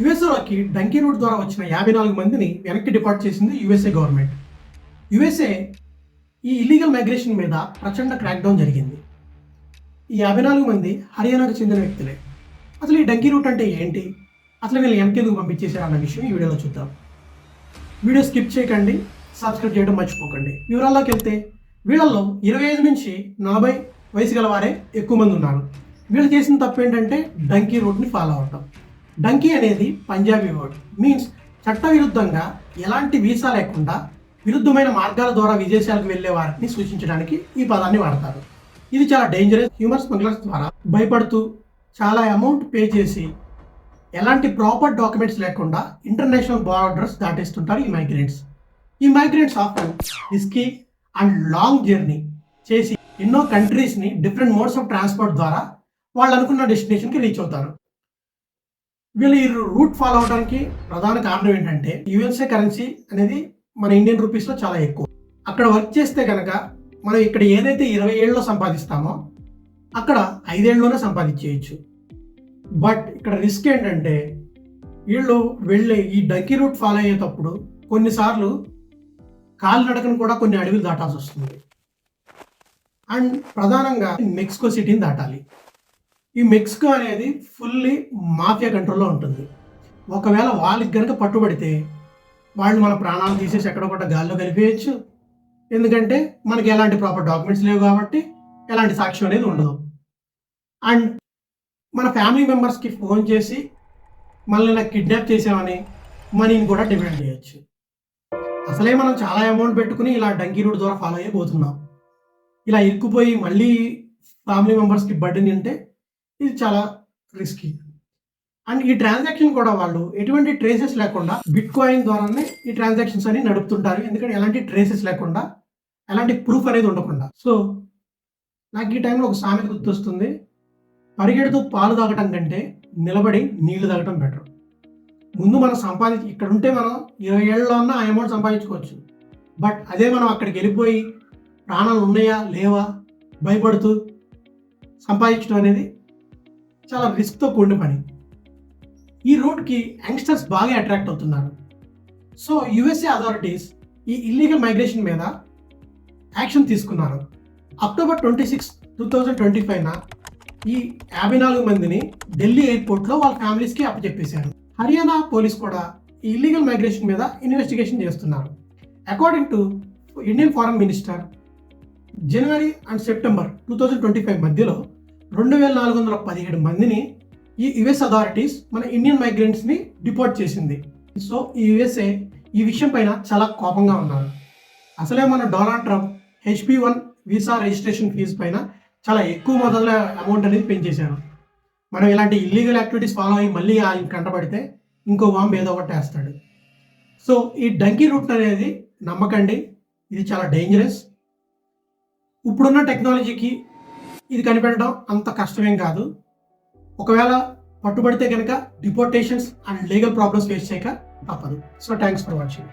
యుఎస్ఏలోకి donkey route ద్వారా వచ్చిన యాభై నాలుగు మందిని వెనక్కి డిపార్ట్ చేసింది యుఎస్ఏ గవర్నమెంట్. యుఎస్ఏ ఈ ఇల్లీగల్ మైగ్రేషన్ మీద ప్రచండ క్రాక్ డౌన్ జరిగింది. ఈ యాభై నాలుగు మంది హర్యానాకు చెందిన వ్యక్తులే. అసలు ఈ డంకీ రూట్ అంటే ఏంటి? అసలు వీళ్ళు ఎంకెందుకు పంపించేశారు అన్న విషయం ఈ వీడియోలో చూద్దాం. వీడియో స్కిప్ చేయకండి సబ్స్క్రైబ్ చేయడం మర్చిపోకండి. వివరాల్లోకి వెళ్తే వీళ్ళల్లో ఇరవై ఐదు నుంచి నలభై వయసు గల వారే ఎక్కువ మంది ఉన్నారు. వీళ్ళు చేసిన తప్పు ఏంటంటే డంకీ రూట్ని ఫాలో అవటం. డంకీ అనేది పంజాబీ వర్డ్ మీన్స్ చట్టవిరుద్ధంగా ఎలాంటి వీసా లేకుండా విరుద్ధమైన మార్గాల ద్వారా విదేశాలకు వెళ్ళే వారిని సూచించడానికి ఈ పదాన్ని వాడతారు. ఇది చాలా డేంజరస్ హ్యూమన్ స్మగ్లర్స్ ద్వారా భయపడుతూ చాలా అమౌంట్ పే చేసి ఎలాంటి ప్రాపర్ డాక్యుమెంట్స్ లేకుండా ఇంటర్నేషనల్ బార్డర్స్ దాటేస్తుంటారు ఈ మైగ్రెంట్స్ ఈ migrants after risky and long journey చేసి ఎన్నో కంట్రీస్ని డిఫరెంట్ మోడ్స్ ఆఫ్ ట్రాన్స్పోర్ట్ ద్వారా వాళ్ళు అనుకున్న డెస్టినేషన్కి రీచ్ అవుతారు. వీళ్ళు ఈ రూట్ ఫాలో అవడానికి ప్రధాన కారణం ఏంటంటే యుఎస్ఏ కరెన్సీ అనేది మన ఇండియన్ రూపీస్లో చాలా ఎక్కువ. అక్కడ వర్క్ చేస్తే కనుక మనం ఇక్కడ ఏదైతే ఇరవై ఏళ్ళలో సంపాదిస్తామో అక్కడ ఐదేళ్ళలోనే సంపాదించేయచ్చు. బట్ ఇక్కడ రిస్క్ ఏంటంటే వీళ్ళు వెళ్ళే ఈ డంకీ రూట్ ఫాలో అయ్యేటప్పుడు కొన్నిసార్లు కాలినడకను కూడా కొన్ని అడవులు దాటాల్సి వస్తుంది. అండ్ ప్రధానంగా మెక్సికో సిటీని దాటాలి. ఈ మెక్సికో అనేది ఫుల్లీ మాఫియా కంట్రోల్లో ఉంటుంది. ఒకవేళ వాళ్ళకి కనుక పట్టుబడితే వాళ్ళు మన ప్రాణాలు తీసేసి ఎక్కడొకట గాల్లో కలిపేయచ్చు. ఎందుకంటే మనకి ఎలాంటి ప్రాపర్ డాక్యుమెంట్స్ లేవు కాబట్టి ఎలాంటి సాక్ష్యం అనేది ఉండదు. అండ్ మన ఫ్యామిలీ మెంబర్స్కి ఫోన్ చేసి మళ్ళీ నాకు కిడ్నాప్ చేసామని మనీని కూడా డిమాండ్ చేయొచ్చు. అసలే మనం చాలా అమౌంట్ పెట్టుకుని ఇలా డంకీ రూట్ ద్వారా ఫాలో అయిపోతున్నాం ఇలా ఇరుక్కుపోయి మళ్ళీ ఫ్యామిలీ మెంబర్స్కి బడ్డని అంటే ఇది చాలా రిస్కీ అండ్ ఈ ట్రాన్సాక్షన్ కూడా వాళ్ళు ఎటువంటి ట్రేసెస్ లేకుండా బిట్ కాయిన్ ద్వారానే ఈ ట్రాన్సాక్షన్స్ అని నడుపుతుంటారు. ఎందుకంటే ఎలాంటి ట్రేసెస్ లేకుండా ఎలాంటి ప్రూఫ్ అనేది ఉండకుండా. సో నాకు ఈ టైంలో ఒక సామెత గుర్తొస్తుంది. పరిగెడుతూ పాలు తాగటం కంటే నిలబడి నీళ్ళు తాగటం బెటర్ ముందు మనం సంపాదించి ఇక్కడ ఉంటే మనం ఇరవై ఏళ్ళలో ఉన్న ఆ అమౌంట్ సంపాదించుకోవచ్చు. బట్ అదే మనం అక్కడికి వెళ్ళిపోయి ప్రాణాలు ఉన్నాయా లేవా భయపడుతూ సంపాదించడం అనేది చాలా రిస్క్తో కూడిన పని. ఈ రూట్కి యంగ్స్టర్స్ బాగా అట్రాక్ట్ అవుతున్నారు. సో యుఎస్ఏ అథారిటీస్ ఈ ఇల్లీగల్ మైగ్రేషన్ మీద యాక్షన్ తీసుకున్నారు. October twenty six two thousand twenty ఫైవ్న ఈ యాభై నాలుగు మందిని ఢిల్లీ ఎయిర్పోర్ట్లో వాళ్ళ ఫ్యామిలీస్కి అప్పచెప్పేశారు. హర్యానా పోలీస్ కూడా ఈ ఇల్లీగల్ మైగ్రేషన్ మీద ఇన్వెస్టిగేషన్ చేస్తున్నారు. According to Indian foreign minister January and September two thousand twenty five మధ్యలో రెండు వేల నాలుగు వందల పదిహేడు మందిని ఈ యుఎస్ అథారిటీస్ మన ఇండియన్ మైగ్రెంట్స్ని డిపోర్ట్ చేసింది. సో ఈ యుఎస్ఏ ఈ విషయం పైన చాలా కోపంగా ఉన్నారు. అసలే మన Donald Trump H B one visa registration fee పైన చాలా ఎక్కువ మొదల అమౌంట్ అనేది పెంచేశారు. మనం ఇలాంటి ఇల్లీగల్ యాక్టివిటీస్ ఫాలో అయ్యి మళ్ళీ ఆయన కంటపడితే ఇంకో వాంబ్ ఏదో ఒకటి వేస్తాడు. సో ఈ డంకీ రూట్ అనేది నమ్మకండి ఇది చాలా డేంజరస్ ఇప్పుడున్న టెక్నాలజీకి ఇది కనిపెట్టడం అంత కష్టమేం కాదు. ఒకవేళ పట్టుబడితే కనుక deportations and legal problems face చేయక తప్పదు. So thanks for watching